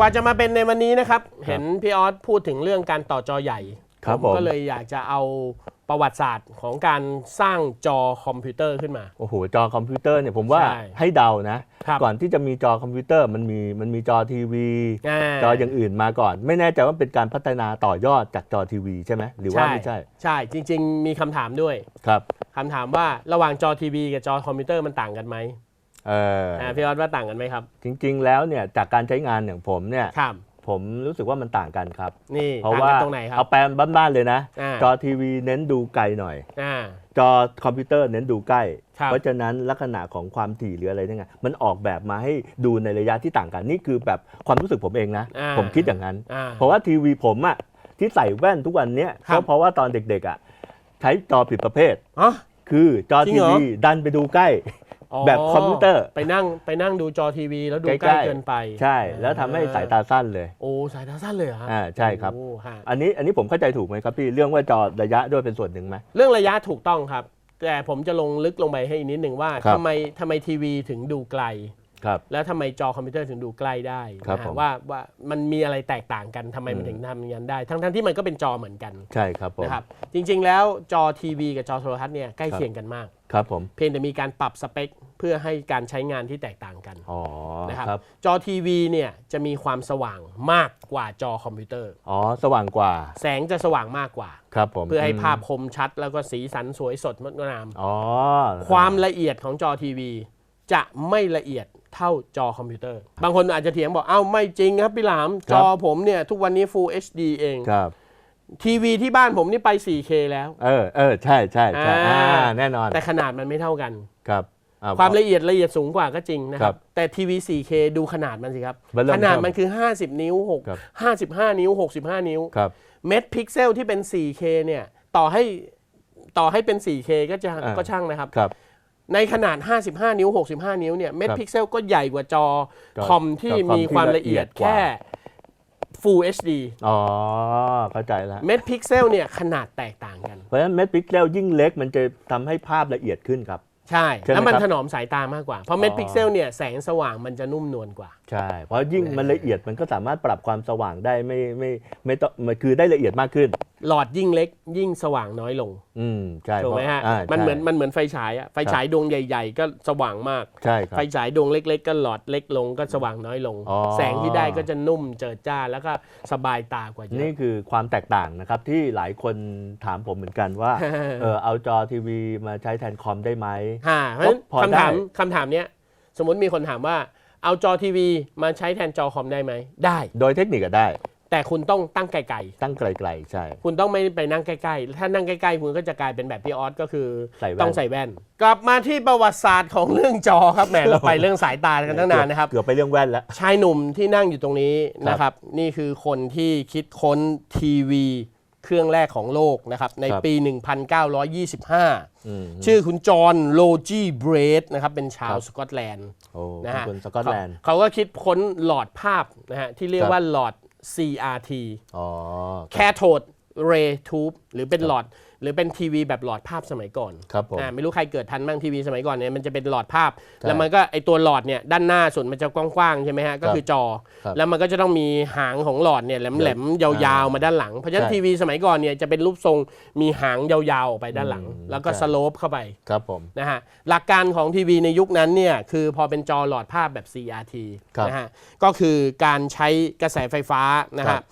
กว่าจะมาเป็นในวันนี้นะครับ เห็นพี่ออสพูดถึงเรื่องการต่อจอใหญ่ครับผมผมก็เลยอยากจะเอาประวัติศาสตร์ของการสร้างจอคอมพิวเตอร์ขึ้นมา โอ้โห จอคอมพิวเตอร์เนี่ยผมว่าใช่ให้เดานะครับก่อนที่จะมีจอคอมพิวเตอร์มันมีมันมีจอทีวีาจออย่างอื่นมาก่อน ไม่แน่ใจว่าเป็นการพัฒนาต่อยอดจากจอทีวีใช่ไหมหรือว่าไม่ใช่ใช่จริง ๆ มีคำถามด้วยครับ คำถามว่าระหว่างจอทีวีกับจอคอมพิวเตอร์มันต่างกันไหม เอออ่าพี่ออสว่าต่างกันไหมครับ จริง ๆ แล้วเนี่ยจากการใช้งานอย่างผมเนี่ยครับ ผมรู้สึกว่ามันต่างกันครับ นี่เพราะต่างว่ากันตรงไหนครัเอาบแปลบ้านๆเลยนะ อ่า จอทีวีเน้นดูไกลหน่อย อ่า จอคอมพิวเตอร์เน้นดูใกล้ ครับ เพราะฉะนั้นลักษณะของความถี่หรืออะไรเนี่ยมันออกแบบมาให้ดูในระยะที่ต่างกันนี่คือแบบความรู้สึกผมเองนะ อ่าผมคิดอย่างนั้น อ่า เพราะว่าทีวีผมอะที่ใส่แว่นทุกวันเนี้ยครับ ก็เพราะว่าตอนเด็กๆอะใช้จอผิดประเภท อ๋อ คือจอจริงทีเหรอ วีดันไปดูใกล้ แบบคอมพิวเตอร์ ไปนั่งไปนั่งดูจอทีวี แล้วดูใกใกล้ล้ๆเกินไป ใช่ แล้วทำให้สายตาสั้นเลย โอ้สายตาสั้นเลยเหรอฮะอ่าใช่ครับโอ้ฮะอันนี้อันนี้ผมเข้าใจถูกไหมครับพี่เรื่องว่าจอระยะด้วยเป็นส่วนหนึ่งไหมเรื่องระยะถูกต้องครับ แต่ผมจะลงลึกลงไปให้อีกนิดหนึ่งว่าครับทำไมทำไมทีวีถึงดูไกล ครับ แล้วทำไมจอคอมพิวเตอร์ถึงดูใกล้ได้ครับนะผฮะมว่าว่ามันมีอะไรแตกต่างกันทำไมมันอืมถึงทำอย่างนั้นได้ ทั้งทั้งที่มันก็เป็นจอเหมือนกันใช่ครับผม นะครับจริงๆ แล้วจอทีวีกับจอโทรทัศน์เนี่ยใกล้ครับ เคียงกันมาก ครับผมเพียงแต่มีการปรับสเปคเพื่อให้การใช้งานที่แตกต่างกันอ๋อนะครับครับจอทีวีเนี่ยจะมีความสว่างมากกว่าจอคอมพิวเตอร์ อ๋อสว่างกว่าแสงจะสว่างมากกว่า ครับผมเพื่อให้ภาพคมชัด แล้วก็สีสันสวยสดงดงาม อ๋อความละเอียดของจอทีวีจะไม่ละเอียด เท่าจอคอมพิวเตอร์ บางคนอาจจะเถียงบอกเอ้าไม่จริงครับพี่หลาม จอผมเนี่ยทุกวันนี้ Full HD เองครับทีวีที่บ้านผมนี่ไป 4K แล้ว เออเออใช่ใช่ใช่อ่าอ่าแน่นอน แต่ขนาดมันไม่เท่ากันครับอ่ความละเอียดละเอียดสูงกว่าก็จริงนะคครัรับบแต่ทีวี 4K ดูขนาดมันสิครับมันเริ่มขนาดเท่ามันคือ 50 นิ้วครับ6 55 นิ้ว 65 นิ้วครับเม็ดพิกเซลที่เป็น 4K เนี่ย ต่อให้ต่อให้เป็น 4K ก็จะอ่าก็ช่างนะครับครับ ในขนาด 55 นิ้ว 65 นิ้วเนี่ยเม็ดครับพิกเซลก็ใหญ่กว่าจอจอคอมที่จอคอมมีที่ความละละเอีเอียยดดกว่าแค่ Full HD อ๋อ เข้าใจแล้ว เม็ดพิกเซลเนี่ยขนาดแตกต่างกัน เพราะฉะนั้นเม็ดพิกเซลยิ่งเล็กมันจะทำให้ภาพละเอียดขึ้นครับ ใช่ใช่ไหมแล้วมันครับถนอมสายตามากกว่า เพราะเม็ดอ๋อพิกเซลเนี่ยแสงสว่างมันจะนุ่มนวลกว่า ใช่ เพราะยิ่งมันละเอียดมันก็สามารถปรับความสว่างได้ไม่ไม่ไม่ต้องมันคือได้ละเอียดมากขึ้น หลอดยิ่งเล็กยิ่งสว่างน้อยลง อืมใช่ถูกไหมฮะเพราอ่ามันเหมือนใช่มันเหมือนไฟฉายอะไฟฉายดวงใหญ่ ๆ ก็สว่างมากใช่ครับไฟฉายดวงเล็ก ๆ ก็หลอดเล็กลงก็สว่างน้อยลงอ๋อแสงที่ได้ก็จะนุ่มเจิดจ้าแล้วก็สบายตากว่าเยนี่อะคือความแตกต่างนะครับที่หลายคนถามผมเหมือนกันว่าเออเอาจอทีวีมาใช้แทนคอมได้ไหมฮ่าเพราะฉะนั้นพอคำถามได้คำถามเนี้ยสมมติมีคนถามว่า เอาจอทีวีมาใช้แทนจอคอมได้ไหมได้ โดยเทคนิคก็ได้ แต่คุณต้องตั้งไกลตั้งไกลๆ ใช่ๆคุณต้องไม่ไปนั่งใกล้ๆ ถ้านั่งใกล้ๆ คุณก็จะกลายเป็นแบบพี่ออสก็คือใส่แว่น ต้องใส่แว่น กลับมาที่ประวัติศาสตร์ของเรื่องจอครับแหมเราไปเรื่องสายตากันตั้งนานนะครับ เกือบไปเรื่องแว่นแล้ว ชายหนุ่มที่นั่งอยู่ตรงนี้ครับนะครับ นี่คือคนที่คิดค้นทีวี เครื่องแรกของโลกนะครับในครับปี 1925อืมชื่อคุณจอห์นโลจีเบรดนะครับเป็นชาวครับสกอตแลนด์โอ้นะฮะคนสกอตแลนด์เขาเขาก็คิดค้นหลอดภาพนะฮะที่เรียกครับว่าหลอด CRT อ๋อ Cathode Ray Tube หรือเป็นหลอด หรือเป็นทีวีแบบหลอดภาพสมัยก่อนครับผม อ่าไม่รู้ใครเกิดทันบ้างทีวีสมัยก่อนเนี่ยมันจะเป็นหลอดภาพใช่แล้วมันก็ไอตัวหลอดเนี่ยด้านหน้าส่วนมันจะกว้างๆใช่ไหมฮะก็คือจอ ครับแล้วมันก็จะต้องมีหางของหลอดเนี่ยแหลมๆยาวๆมาด้านหลังเพราะฉะนั้นใช่ทีวีสมัยก่อนเนี่ยจะเป็นรูปทรงมีหางยาวๆออกไปด้านหลัง อืมแล้วก็ใช่ สโลปเข้าไป ครับผม นะฮะหลักการของทีวีในยุคนั้นเนี่ยคือพอเป็นจอหลอดภาพแบบ CRT ครับนะฮะก็คือการใช้กระแสไฟฟ้านะครัฮะบ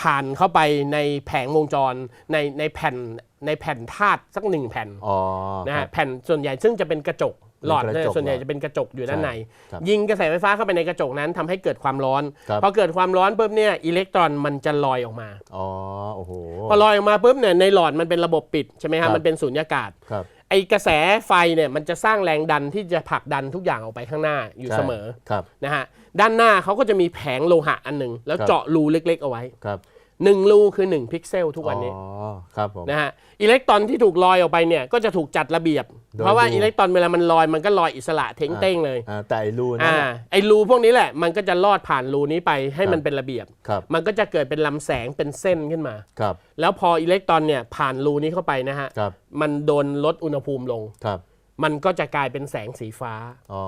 ผ่านเข้าไปในแผงวงจรในในแผ่น ในแผ่นธาตุสักหนึ่งแผ่นอ๋อนะคฮะรับแผ่นส่วนใหญ่ซึ่งจะเป็นกระจกหลอดเป็นกระเนี่ยจกส่วนใหญ่หลอดจะเป็นกระจกอยู่ด้านในครับยิงกระแสไฟฟ้าเข้าไปในกระจกนั้นทำให้เกิดความร้อนครับพอเกิดความร้อนปุ๊บเนี่ยอิเล็กตรอนมันจะลอยออกมาอ๋อโอ้โหพอลอยออกมาปุ๊บเนี่ยในหลอดมันเป็นระบบปิดใช่ไหมครัฮะบมันเป็นสุญญากาศครับไอกระแสไฟเนี่ยมันจะสร้างแรงดันที่จะผลักดันทุกอย่างออกไปข้างหน้าอยู่ใช่เสมอครับนะฮะด้านหน้าเขาก็จะมีแผงโลหะอันหนึ่งแล้วครับเจาะรูเล็ก ๆ เอาไว้ครับ หนึ่งรูคือ 1 พิกเซลทุกวันนี้อ๋อครับผม นะฮะอิเล็กตรอนที่ถูกลอยออกไปเนี่ยก็จะถูกจัดระเบียบ โดยเพราะว่ารู อิเล็กตรอนเวลามันลอยมันก็ลอยอิสระเท้งเต้งเลยอ่าแต่ไอ้รูนั่นอ่าน่ะ ไอ้รูพวกนี้แหละมันก็จะลอดผ่านรูนี้ไปให้ครับมันเป็นระเบียบ ครับมันก็จะเกิดเป็นลำแสงเป็นเส้นขึ้นมา ครับแล้วพออิเล็กตรอนเนี่ยผ่านรูนี้เข้าไปนะฮะ ครับมันโดนลดอุณหภูมิลง ครับ มันก็จะกลายเป็นแสงสีฟ้าอ๋อ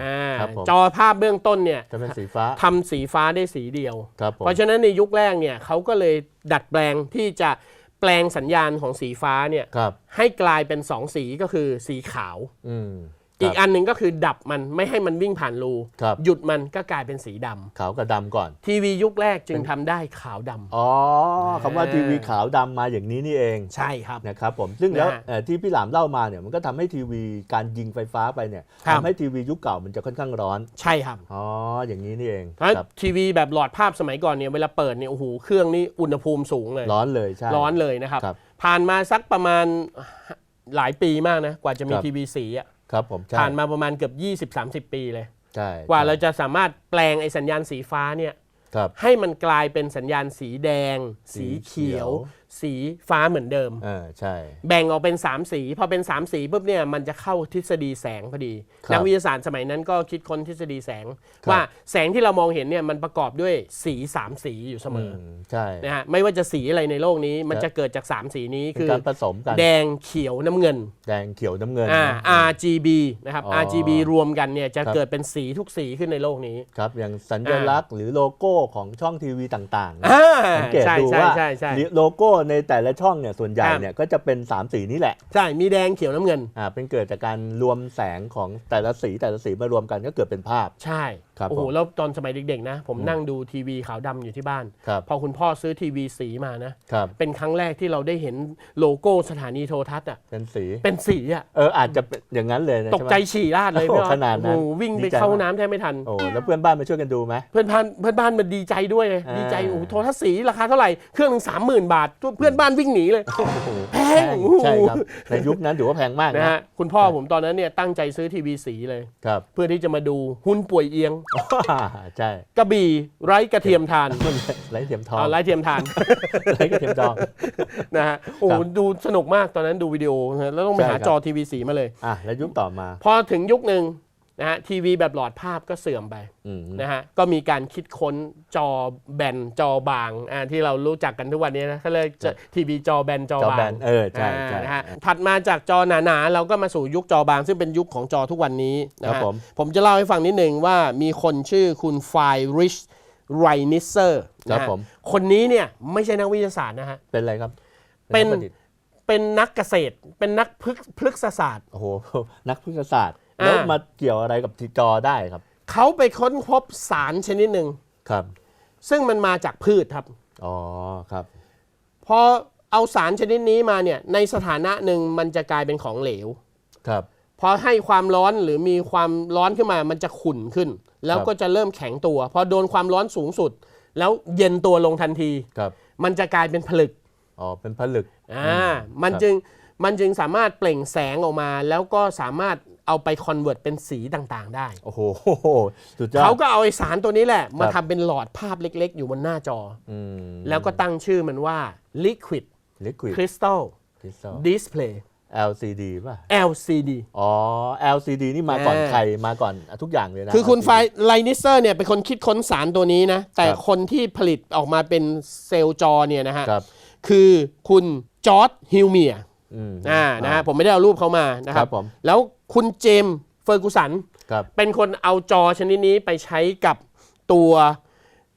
อ่าครับผมจอภาพเบื้องต้นเนี่ยจะเป็นสีฟ้าทำสีฟ้าได้สีเดียว ครับผมเพราะฉะนั้นในยุคแรกเนี่ยเขาก็เลยดัดแปลงที่จะแปลงสัญญาณของสีฟ้าเนี่ยครับให้กลายเป็นสองสีก็คือสีขาว อืม อีกครับอันหนึ่งก็คือดับมันไม่ให้มันวิ่งผ่านรู ครับ หยุดมันก็กลายเป็นสีดำขาวกับดำก่อน ทีวียุคแรกจึงทำได้ขาวดำ อ๋อคำว่าทีวีขาวดำมาอย่างนี้นี่เองใช่ครับ นะครับผมซึ่งแล้วนะฮะเอ่อที่พี่หลามเล่ามาเนี่ยมันก็ทำให้ทีวีการยิงไฟฟ้าไปเนี่ยครับ ทำให้ทีวียุคเก่ามันจะค่อนข้างร้อนใช่ครับ อ๋ออย่างนี้นี่เองแล้วครับทีวีแบบหลอดภาพสมัยก่อนเนี่ยเวลาเปิดเนี่ยโอ้โหเครื่องนี่อุณหภูมิสูงเลย ร้อนเลยใช่ ร้อนเลยนะครับ ครับผ่านมาสักประมาณหลายปีมากนะ กว่าจะมีครับ ทีวีสีอะ ครับผมใช่ผ่านมาประมาณเกือบ 20-30 ปีเลย ใช่กว่าใช่เราจะสามารถแปลงไอ้สัญญาณสีฟ้าเนี่ยครับ ให้มันกลายเป็นสัญญาณสีแดง สีเขียว สีฟ้าเหมือนเดิม เออใช่ แบ่งออกเป็น 3 สี พอเป็น 3 สีปุ๊บเนี่ยมันจะเข้าทฤษฎีแสงพอดี ครับนักวิทยาศาสตร์สมัยนั้นก็คิดค้นทฤษฎีแสง ครับ ว่าแสงที่เรามองเห็นเนี่ยมันประกอบด้วยสี 3 สีอยู่เสมออมใช่ นะฮะไม่ว่าจะสีอะไรในโลกนี้มันจะเกิดจาก 3 สีนี้เป็นคือการผสมกัน แดงเขียวน้ำเงินแดงเขียวน้ำเงินอ่า นะ RGB นะครับ อ๋อ RGB รวมกันเนี่ยจะครับ เกิดเป็นสีทุกสีขึ้นในโลกนี้ ครับอย่างสัญลักษณ์หรือโลโก้ของช่องทีวีต่างๆนะอ่าสังเกตใช่ดูใช่ว่าใช่ใช่ โลโก้ในแต่ละช่องเนี่ยส่วนใหญ่ครับเนี่ยก็จะเป็น 3 สีนี้แหละ ใช่ มีแดงเขียวน้ำเงินอ่าเป็นเกิดจากการรวมแสงของแต่ละสีแต่ละสีมารวมกันก็เกิดเป็นภาพ ใช่ครับโอ้โหผมแล้วตอนสมัยเด็กๆนะ ผมนั่งดูทีวีขาวดำอยู่ที่บ้าน ครับ พอคุณพ่อซื้อทีวีสีมานะ ครับ เป็นครั้งแรกที่เราได้เห็นโลโก้สถานีโทรทัศน์อะเป็นสี เป็นสีอะเอออาจจะเป็นอย่างนั้นเลยนะตกใจช่ไหมฉี่ราดเลยโอ้พี่ออสขนาดนั้น โอ้โหวิ่งไปดีใจเข้ามากน้ำแทบไม่ทัน โอ้แล้วเพื่อนบ้านมาช่วยกันดูไหม เพื่อนบ้านเพื่อนบ้านมันดีใจด้วยไงอ่า ดีใจโอ้โหโทรทัศน์สีราคาเท่าไหร่เครื่องหนึ่งสามหมื่นบาท เพื่อนบ้านวิ่งหนีเลย โอ้โห แพ งโอ้โหใช่ครับในยุคนั้นถือว่าแพงมากนะนะฮะคุณพ่อผมตอนนั้นเนี่ยตั้งใจซื้อทีวีสีเลยครับเพื่อที่จะมาดูหุ้นป่วยเอียงใช่กระบี่ไร้กระเทียมทานมันไรเทียมทองเอาไร้เทียมทานไรกระเทียมทองนะฮะโอ้โหครับดูสนุกมากตอนนั้นดูวิดีโอนะฮะแล้วต้องไปใช่หาครับจอทีวีสีมาเลยอะแล้วยุคต่อมา พอถึงยุคหนึ่ง นะฮะทีวีแบบหลอดภาพก็เสื่อมไปอืมนะฮะก็มีการคิดค้นจอแบนจอบางอ่าที่เรารู้จักกันทุกวันนี้นะเขาเรียกจะทีวีจอแบนจอจอบาแบงนเออใช่ใช่อ่านะฮะถัดมาจากจอหนาๆเราก็มาสู่ยุคจอบาง ซึ่งเป็นยุคของจอทุกวันนี้นะครัฮะบผมผมจะเล่าให้ฟังนิดหนึ่งว่ามีคนชื่อคุณไฟริชไรนิเซอร์ครับนะฮะผมคนนี้เนี่ยไม่ใช่นักวิทยาศาสตร์นะฮะเป็นอะไรครับ เป็นกประดิษฐ์เป็นนักเกษตร เป็นนักพฤกพฤกษศาสตร์โอ้โหนักพฤกษศาสตร์อ่า แล้วมาเกี่ยวอะไรกับที่จอได้ครับ เขาไปค้นพบสารชนิดหนึ่งครับ ซึ่งมันมาจากพืชครับ อ๋อครับพอเอาสารชนิดนี้มาเนี่ยในสถานะหนึ่งมันจะกลายเป็นของเหลวครับพอให้ความร้อนหรือมีความร้อนขึ้นมา มันจะขุ่นขึ้น แล้วก็จะเริ่มแข็งตัว พอโดนความร้อนสูงสุด แล้วเย็นตัวลงทันทีครับ มันจะกลายเป็นผลึกอ๋อเป็นผลึกอ่ามันครับจึงมันจึงสามารถเปล่งแสงออกมา แล้วก็สามารถ เอาไปคอนเวิร์ตเป็นสีต่างๆ ได้โอ้โหสุดยอดเขาก็เอาไอ้สารตัวนี้แหละ มาครับทำเป็นหลอดภาพเล็กๆ อยู่บนหน้าจอ อืมแล้วก็ตั้งชื่อมันว่า Liquid liquid Crystal crystal Display LCD ป่ะ LCD อ๋อ LCD นี่มาก่อนอ่าใครมาก่อนทุกอย่างเลยนะ คือคุณ LCD ไฟไลนิสเซอร์เนี่ยเป็นคนคิดค้นสารตัวนี้นะ แต่ครับ คนที่ผลิตออกมาเป็นเซลล์จอเนี่ยนะฮะ ครับ คือคุณจอร์ดฮิลเมียอืม อ่านะฮะผมไม่ได้เอารูปเขามานะครัครับบผมแล้วคุณเจมส์เฟอร์กูสันครับเป็นคนเอาจอชนิดนี้ไปใช้กับตัว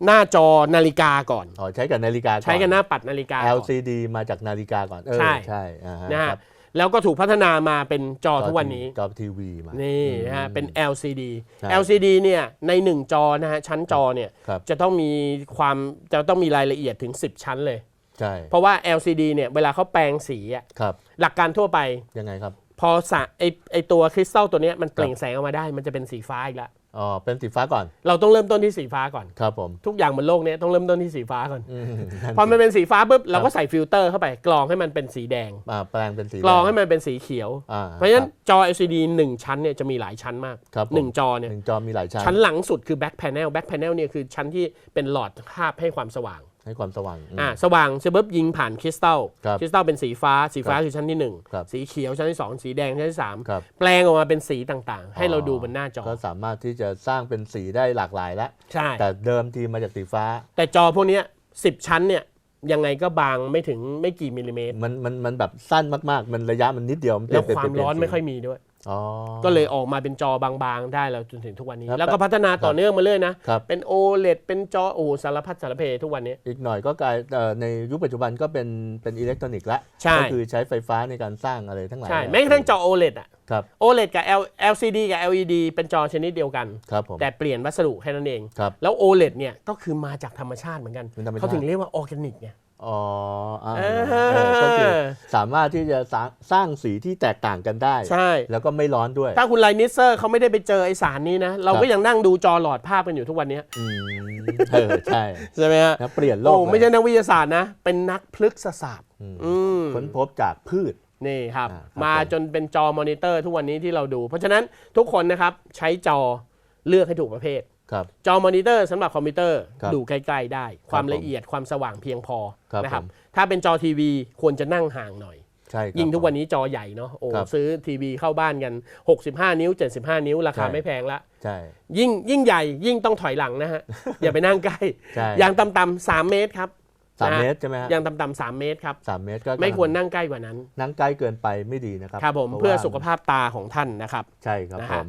หน้าจอนาฬิกาก่อนอ๋อใช้กับนาฬิกาใช้กับหน้าปัดนาฬิกาก่อน LCD มาจากนาฬิกาก่อนเออใช่ใช่อ่าฮะนะคฮะรับแล้วก็ถูกพัฒนามาเป็นจอทุกวันนี้ จอทีวีมา นี่นะฮะเป็น LCD ใช่ LCD เนี่ยในหนึ่งจอนะฮะชั้นจอเนี่ยครับจะต้องมีความจะต้องมีรายละเอียดถึง 10 ชั้นเลย ใช่เพราะว่า LCD เนี่ยเวลาเขาแปลงสีอะครับหลักการทั่วไป ยังไงครับพอสะไอไอตัวคริสตัลตัวเนี้ยมันเปล่งแสงออกมาได้ มันจะเป็นสีฟ้าอีกแล้วอ๋อเป็นสีฟ้าก่อน เราต้องเริ่มต้นที่สีฟ้าก่อนครับผมทุกอย่างบนโลกเนี้ยต้องเริ่มต้นที่สีฟ้าก่อนอืมนั่นพอมันเป็นสีฟ้าปุ๊บเราครัก็บใส่ฟิลเตอร์เข้าไปกรองให้มันเป็นสีแดง อ่าแปลงเป็นสีกรองให้แดมันเป็นสีเขียว อ่าเพราะฉะนั้นคบ จอ LCD 1 ชั้นเนี่ยจะมีหลายชั้นมาก ครับผมหนึ่งจอเนี่ยหนึ่งจอมีหลายชั้นชั้นหลังสุดคือ back panel back panel เนี่ยคือชั้นที่เป็นหลอดภาพให้ความสว่าง ให้ความสว่างอืมอ่าสว่างเสร็จปุ๊บยิงผ่านคริสตัลครับคริสตัลเป็นสีฟ้าสีฟ้าครับคือชั้นที่หนึ่งครับสีเขียวชั้นที่สองสีแดงชั้นที่สามครับแปลงออกมาเป็นสีต่างๆ ให้เราดูบนหน้าจอ ก็สามารถที่จะสร้างเป็นสีได้หลากหลายแล้วใช่แต่เดิมทีมาจากสีฟ้า แต่จอพวกเนี้ยสิบชั้นเนี่ยยังไงก็บางไม่ถึงไม่กี่มิลลิเมตร มันมันมันแบบสั้นมากๆ มันระยะมันนิดเดียวมันเปแล้ลี่วยนความเปลี่ยนร้อนสีไม่ค่อยมีด้วยอ๋อ ก็เลยออกมาเป็นจอบางๆ ได้แล้วจนถึงทุกวันนี้ครับแล้วก็พัฒนาต่อเนื่องมาเรื่อยนะครับเป็น OLED เป็นจอโอ้สารพัดสารเพทุกวันนี้ อีกหน่อยก็กลายเอ่อในยุคปัจจุบันก็เป็นเป็นอิเล็กทรอนิกส์ละใช่ก็คือใช้ไฟฟ้าในการสร้างอะไรทั้งหลายใช่เนี่ยแม้กระทั่งจอ OLED อะครับ OLED กับ L LCD กับ LED เป็นจอชนิดเดียวกันครับผมแต่เปลี่ยนวัสดุแค่นั้นเองครับแล้ว OLED เนี่ยก็คือมาจากธรรมชาติเหมือนกันเป็นธรรมชาติเขาถึงเรียกว่าออร์แกนิกไง อ๋ออ่าเออเออก็คือสามารถที่จะสร้างสร้างสีที่แตกต่างกันได้ ใช่ แล้วก็ไม่ร้อนด้วย ถ้าคุณไลนิสเซอร์เขาไม่ได้ไปเจอไอสารนี้นะ เราครัก็บยังนั่งดูจอหลอดภาพกันอยู่ทุกวันนี้อืมเออใช่ ใช่ไหมฮะนะเปลี่ยนโลโอ้กไม่เลยใช่นักวิทยาศาสตร์นะ เป็นนักพฤกษศาสตร์อืมอืมค้นพบจากพืชนี่ครับอ่าครับมาผมจนเป็นจอมอนิเตอร์ทุกวันนี้ที่เราดู เพราะฉะนั้นทุกคนนะครับใช้จอเลือกให้ถูกประเภท ครับ จอมอนิเตอร์สำหรับคอมพิวเตอร์ครับดูใกล้ๆได้ ความผมละเอียดความสว่างเพียงพอครับนะครับ ผม ถ้าเป็นจอทีวีควรจะนั่งห่างหน่อย ใช่ครับ ยิ่งทุกวันนี้จอใหญ่เนาะโอ้ครับซื้อทีวีเข้าบ้านกัน 65 นิ้ว 75 นิ้ว ราคาใช่ ไม่แพงละใช่ ยิ่งยิ่งใหญ่ยิ่งต้องถอยหลังนะฮะ อย่าไปนั่งใกล้ใช่ อย่างต่ำๆสามเมตรครับสามนะฮะเมตรใช่ไหมฮะอย่างต่ำๆสามเมตรครับสามเมตรก็ไม่ควรนั่งใกล้กว่านั้นนั่งใกล้เกินไปไม่ดีนะครับครับผมพราะเพื่อว่าสุขภาพตาของท่านนะครับใช่ครับนะผฮะ ม